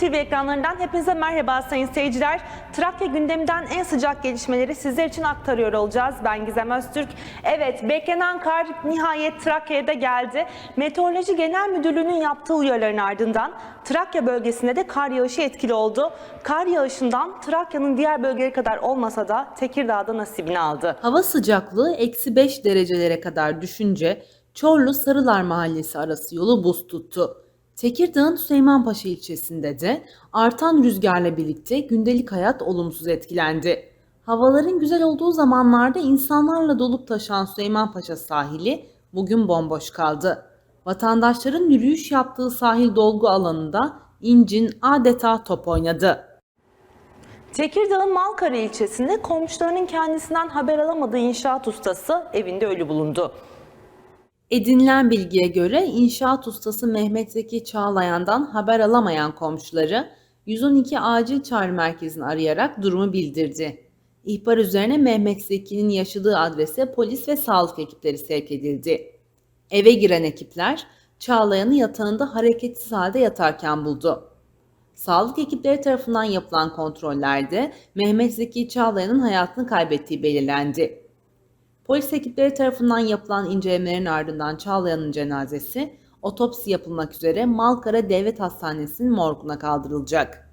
TV ekranlarından hepinize merhaba sayın seyirciler. Trakya gündeminden en sıcak gelişmeleri sizler için aktarıyor olacağız. Ben Gizem Öztürk. Evet beklenen kar nihayet Trakya'ya da geldi. Meteoroloji Genel Müdürlüğü'nün yaptığı uyarıların ardından Trakya bölgesinde de kar yağışı etkili oldu. Kar yağışından Trakya'nın diğer bölgeleri kadar olmasa da Tekirdağ'da nasibini aldı. Hava sıcaklığı eksi 5 derecelere kadar düşünce Çorlu Sarılar Mahallesi arası yolu buz tuttu. Tekirdağ'ın Süleymanpaşa ilçesinde de artan rüzgarla birlikte gündelik hayat olumsuz etkilendi. Havaların güzel olduğu zamanlarda insanlarla dolup taşan Süleymanpaşa sahili bugün bomboş kaldı. Vatandaşların yürüyüş yaptığı sahil dolgu alanında incin adeta top oynadı. Tekirdağ'ın Malkara ilçesinde komşularının kendisinden haber alamadığı inşaat ustası evinde ölü bulundu. Edinilen bilgiye göre inşaat ustası Mehmet Zeki Çağlayan'dan haber alamayan komşuları 112 acil çağrı merkezini arayarak durumu bildirdi. İhbar üzerine Mehmet Zeki'nin yaşadığı adrese polis ve sağlık ekipleri sevk edildi. Eve giren ekipler Çağlayan'ı yatağında hareketsiz halde yatarken buldu. Sağlık ekipleri tarafından yapılan kontrollerde Mehmet Zeki Çağlayan'ın hayatını kaybettiği belirlendi. Polis ekipleri tarafından yapılan incelemelerin ardından Çağlayan'ın cenazesi otopsi yapılmak üzere Malkara Devlet Hastanesi'nin morguna kaldırılacak.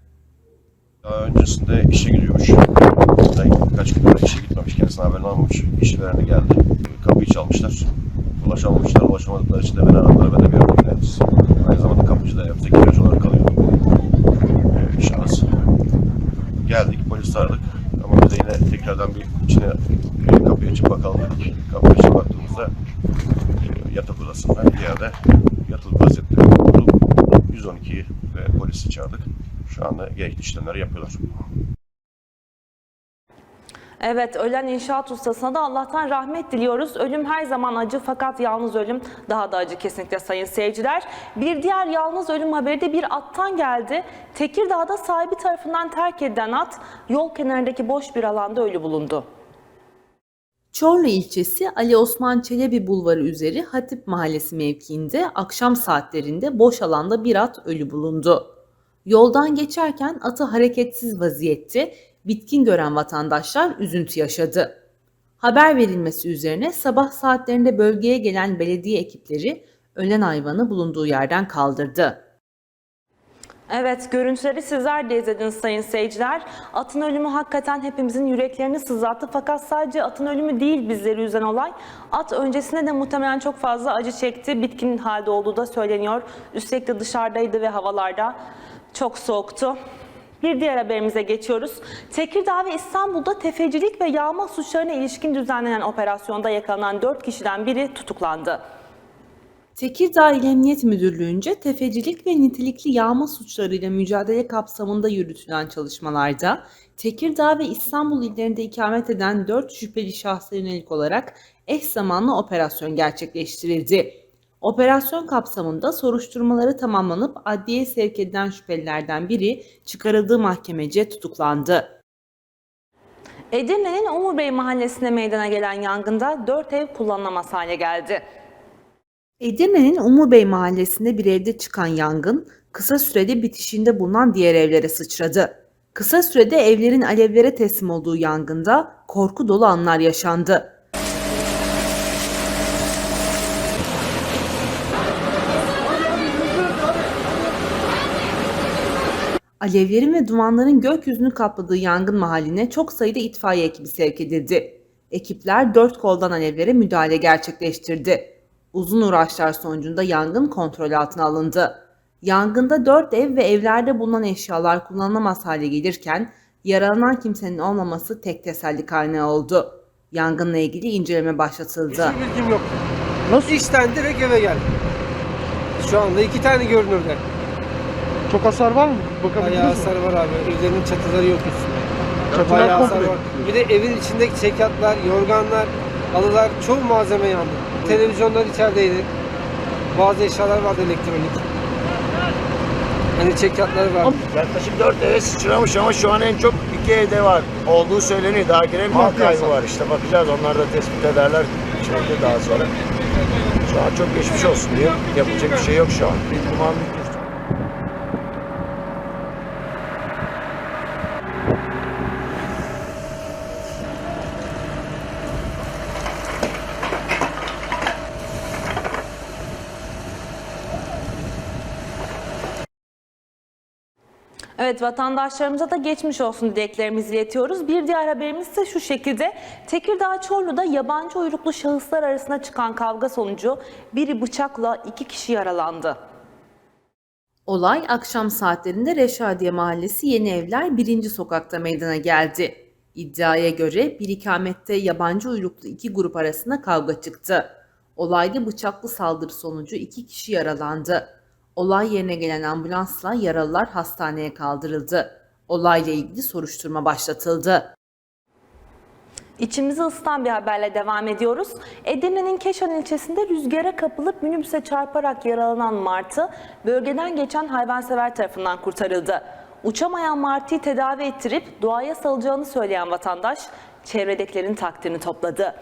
Daha öncesinde işe gidiyormuş. Birkaç gün önce işe gitmemiş. Kendisine haberini almamış. İşverene geldi. Kapıyı çalmışlar. Ulaşamamışlar. Ulaşamadıkları için de beni aradılar. Ben de bir yardım yöneticisi. Aynı zamanda kapıcı da yaptık. Kiracı olarak kalıyor. Ee, şahıs. Geldik. Polis aradık. Ama biz de yine tekrardan bir içine kapıyı açıp bakalım dedik. Kapıyı açıp baktığımızda e, yatak odasında bir yerde yatılı vaziyette bulduk. 112'yi ve polisi çağırdık. Şu anda gerekli işlemleri yapıyorlar. Evet, ölen inşaat ustasına da Allah'tan rahmet diliyoruz. Ölüm her zaman acı fakat yalnız ölüm daha da acı kesinlikle sayın seyirciler. Bir diğer yalnız ölüm haberi de bir attan geldi. Tekirdağ'da sahibi tarafından terk edilen at yol kenarındaki boş bir alanda ölü bulundu. Çorlu ilçesi Ali Osman Çelebi Bulvarı üzeri Hatip Mahallesi mevkiinde akşam saatlerinde boş alanda bir at ölü bulundu. Yoldan geçerken atı hareketsiz vaziyette bitkin gören vatandaşlar üzüntü yaşadı. Haber verilmesi üzerine sabah saatlerinde bölgeye gelen belediye ekipleri ölen hayvanı bulunduğu yerden kaldırdı. Evet, görüntüleri sizler de izlediniz sayın seyirciler. Atın ölümü hakikaten hepimizin yüreklerini sızlattı. Fakat sadece atın ölümü değil bizleri üzen olay. At öncesinde de muhtemelen çok fazla acı çekti. Bitkin halde olduğu da söyleniyor. Üstelik de dışarıdaydı ve havalarda çok soğuktu. Bir diğer haberimize geçiyoruz. Tekirdağ ve İstanbul'da tefecilik ve yağma suçlarına ilişkin düzenlenen operasyonda yakalanan 4 kişiden biri tutuklandı. Tekirdağ İl Emniyet Müdürlüğü'nce tefecilik ve nitelikli yağma suçlarıyla mücadele kapsamında yürütülen çalışmalarda Tekirdağ ve İstanbul illerinde ikamet eden 4 şüpheli şahsa yönelik olarak eş zamanlı operasyon gerçekleştirildi. Operasyon kapsamında soruşturmaları tamamlanıp adliyeye sevk edilen şüphelilerden biri çıkarıldığı mahkemece tutuklandı. Edirne'nin Umur Bey mahallesinde meydana gelen yangında 4 ev kullanılamaz hale geldi. Edirne'nin Umur Bey mahallesinde bir evde çıkan yangın kısa sürede bitişinde bulunan diğer evlere sıçradı. Kısa sürede evlerin alevlere teslim olduğu yangında korku dolu anlar yaşandı. Alevlerin ve dumanların gökyüzünü kapladığı yangın mahalline çok sayıda itfaiye ekibi sevk edildi. Ekipler dört koldan alevlere müdahale gerçekleştirdi. Uzun uğraşlar sonucunda yangın kontrol altına alındı. Yangında dört ev ve evlerde bulunan eşyalar kullanılamaz hale gelirken yaralanan kimsenin olmaması tek teselli kaynağı oldu. Yangınla ilgili inceleme başlatıldı. Hiçbir bilgim yok. Nasıl? İşten direkt eve geldim. Şu anda iki tane görünürde. Çok hasar var mı? Bayağı Bakabildiniz mi? hasar var abi. Evlerin çatıları yok üstünde. Çatılar Bayağı hasar komple. var. Bir de evin içindeki çekyatlar, yorganlar, halılar çoğu malzeme yandı. Televizyonlar içerideydi. Bazı eşyalar vardı elektronik. Hani çekyatları vardı. Yaklaşık 4 eve sıçramış ama şu an en çok iki evde var. Olduğu söyleniyor. Daha giren mal kaybı var işte. Bakacağız onlar da tespit ederler şeyde daha sonra. Şu an çok geçmiş olsun diyor. Yapacak bir şey yok şu an. Bir duman bir Evet vatandaşlarımıza da geçmiş olsun dileklerimizi iletiyoruz. Bir diğer haberimiz ise şu şekilde. Tekirdağ Çorlu'da yabancı uyruklu şahıslar arasında çıkan kavga sonucu biri bıçakla iki kişi yaralandı. Olay akşam saatlerinde Reşadiye Mahallesi Yeni Evler 1. sokakta meydana geldi. İddiaya göre bir ikamette yabancı uyruklu iki grup arasında kavga çıktı. Olayda bıçaklı saldırı sonucu iki kişi yaralandı. Olay yerine gelen ambulansla yaralılar hastaneye kaldırıldı. Olayla ilgili soruşturma başlatıldı. İçimizi ısıtan bir haberle devam ediyoruz. Edirne'nin Keşan ilçesinde rüzgara kapılıp minibüse çarparak yaralanan martı bölgeden geçen hayvansever tarafından kurtarıldı. Uçamayan martıyı tedavi ettirip doğaya salacağını söyleyen vatandaş çevredekilerin takdirini topladı.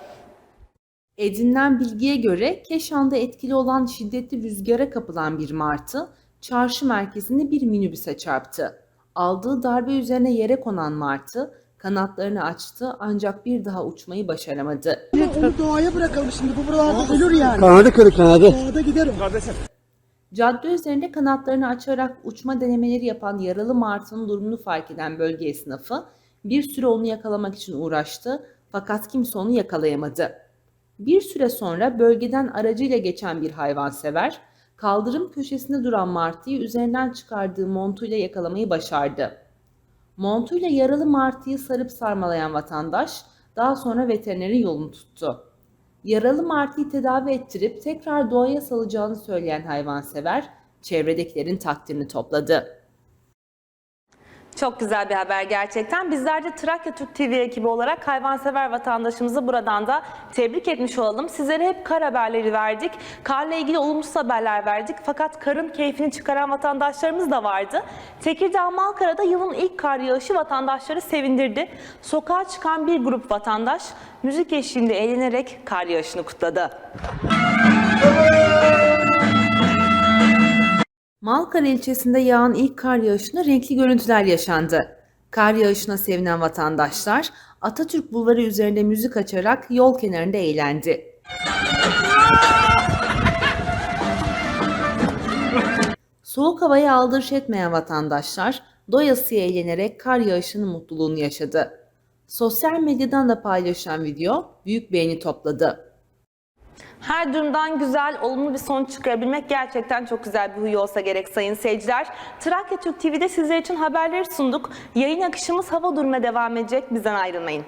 Edinilen bilgiye göre Keşan'da etkili olan şiddetli rüzgara kapılan bir martı çarşı merkezinde bir minibüse çarptı. Aldığı darbe üzerine yere konan martı kanatlarını açtı ancak bir daha uçmayı başaramadı. Onu doğaya bırakalım şimdi. Bu buralarda ölür yani. Kanadı kırık kanadı. Doğada gider o. Cadde üzerinde kanatlarını açarak uçma denemeleri yapan yaralı martının durumunu fark eden bölge esnafı bir süre onu yakalamak için uğraştı fakat kimse onu yakalayamadı. Bir süre sonra bölgeden aracıyla geçen bir hayvansever kaldırım köşesinde duran martıyı üzerinden çıkardığı montuyla yakalamayı başardı. Montuyla yaralı martıyı sarıp sarmalayan vatandaş daha sonra veterinerin yolunu tuttu. Yaralı martıyı tedavi ettirip tekrar doğaya salacağını söyleyen hayvansever çevredekilerin takdirini topladı. Çok güzel bir haber gerçekten. Bizler de Trakya Türk TV ekibi olarak hayvansever vatandaşımızı buradan da tebrik etmiş olalım. Sizlere hep kar haberleri verdik. Karla ilgili olumsuz haberler verdik. Fakat karın keyfini çıkaran vatandaşlarımız da vardı. Tekirdağ Malkara'da yılın ilk kar yağışı vatandaşları sevindirdi. Sokağa çıkan bir grup vatandaş müzik eşliğinde eğlenerek kar yağışını kutladı. Malkara ilçesinde yağan ilk kar yağışında renkli görüntüler yaşandı. Kar yağışına sevinen vatandaşlar Atatürk Bulvarı üzerinde müzik açarak yol kenarında eğlendi. Soğuk havaya aldırış etmeyen vatandaşlar doyasıya eğlenerek kar yağışının mutluluğunu yaşadı. Sosyal medyadan da paylaşılan video büyük beğeni topladı. Her durumdan güzel, olumlu bir sonuç çıkarabilmek gerçekten çok güzel bir huy olsa gerek sayın seyirciler. Trakya Türk TV'de sizler için haberleri sunduk. Yayın akışımız hava durumuna devam edecek. Bizden ayrılmayın.